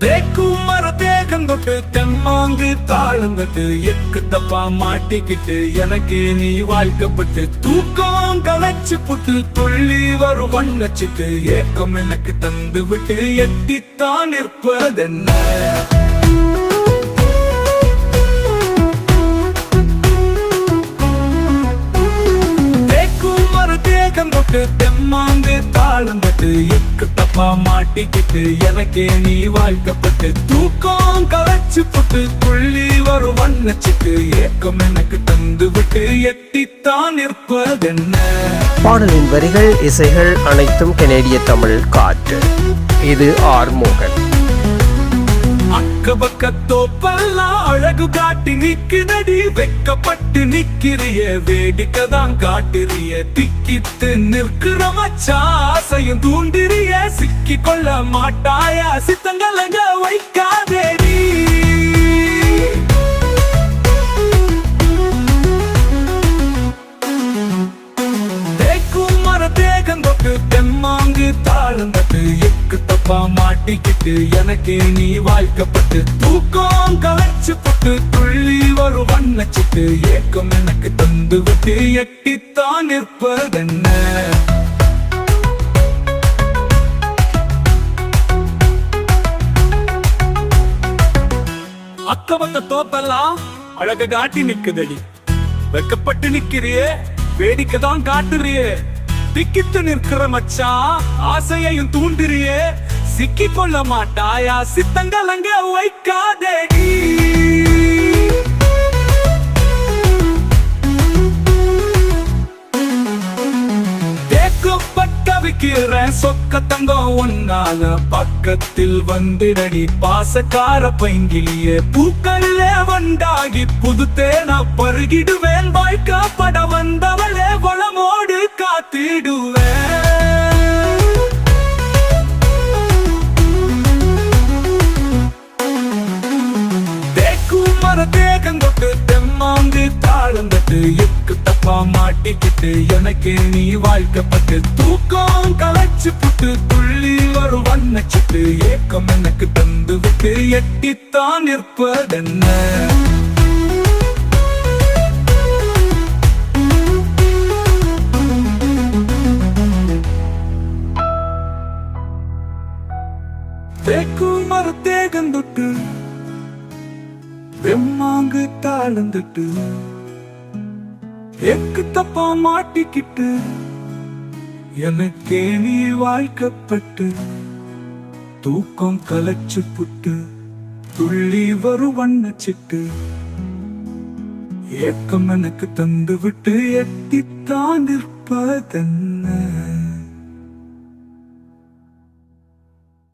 தேக்கும் மர தேகந்தொட்டு தெம்மாங்கு தாளங்கட்டு எக்கு தப்பா மாட்டிக்கிட்டு எனக்கு நீ வாழ்க்கப்பட்டு தூக்கம் கலைச்சு புட்டு துள்ளி வரும் வண்ணச்சிட்டு ஏக்கம் எனக்கு தந்து விட்டு எட்டித்தான் நிற்பதென்ன? தேகம் தெம்மாந்து தெம்மாங்கு எக்கு தப்பா மாட்டிக்கிட்டு எனக்கே நீ வாழ்க்கப்பட்டு தூக்கம் கலைச்சு போட்டு துள்ளி வரும் வண்ணச்சிட்டு ஏக்கம் எனக்கு தந்து விட்டு எட்டித்தான் நிற்பதென்ன? பாடலின் வரிகள் இசைகள் அனைத்தும் கனேடிய தமிழ் காற்று. இது ஆர் மோகன். பக்க தோப்பெல்லாம் அழகு காட்டி நிக்குதடி வெக்கப்பட்டு நிக்கிறிய வேடிக்கை தான் காட்டுறிய. திக்கித்து நிற்கிற மச்சா ஆசையும் தூண்டிறிய. சிக்கி கொள்ள மாட்டாயா சித்தங்கலங்க வைக்காதேடி மர தேகம் தெம்மாங்கு எக்கு தப்பா மாட்டிக்கிட்டு எனக்கு நீ வாழ்க்கப்பட்டு தூக்கம் கலைச்சு போட்டு துள்ளி வரும் வண்ணச்சிட்டு ஏக்கம் எனக்கு தந்து விட்டு எட்டித்தான் நிற்பதென்ன? அக்கபக்க தோப்பெல்லாம் அழக காட்டி நிக்குதடி. வெக்கப்பட்டு நிக்கிறியே வேடிக்கை தான் காட்டுறியே. திக்கித்து நிற்கிற மச்சா ஆசையையும் தூண்டிறியே. சிக்கி கொள்ள மாட்டாயா சித்தங்களங்க வைக்காதேடி. தேக்கப்பட்ட சொக்க தங்கம் ஒன்னால பக்கத்தில் வந்துடடி. பாசக்கார பைங்கிலியே பூக்கள்ல வண்டாகி புது தேனா பருகிடுவேன். வாய்க்காப்பட வந்தவளே காத்திடுவேன். தேக்கும் மர தேகம் தொட்டு தெம்மாங்கு எக்கு தப்பா மாட்டிக்கிட்டு எனக்கு நீ வாழ்க்கப்பட்டு தூக்கம் களைச்சு புட்டு துள்ளி ஒரு வண்ணச்சிட்டு ஏக்கம் எனக்கு தந்து விட்டு எட்டித்தான் நிற்பதென்ன? தேக்கும் மர தேகம் தொட்டு வெம்மாங்கு தாளந்துட்டு எக்கு தப்பா மாட்டிக்கிட்டு எனக்கே நீ வாழ்க்கப்பட்டு தூக்கம் கலைச்சு புட்டு துள்ளி வரும் வண்ணச்சிட்டு ஏக்கம் எனக்கு தந்து விட்டு எட்டித்தான் நிற்பதென்ன?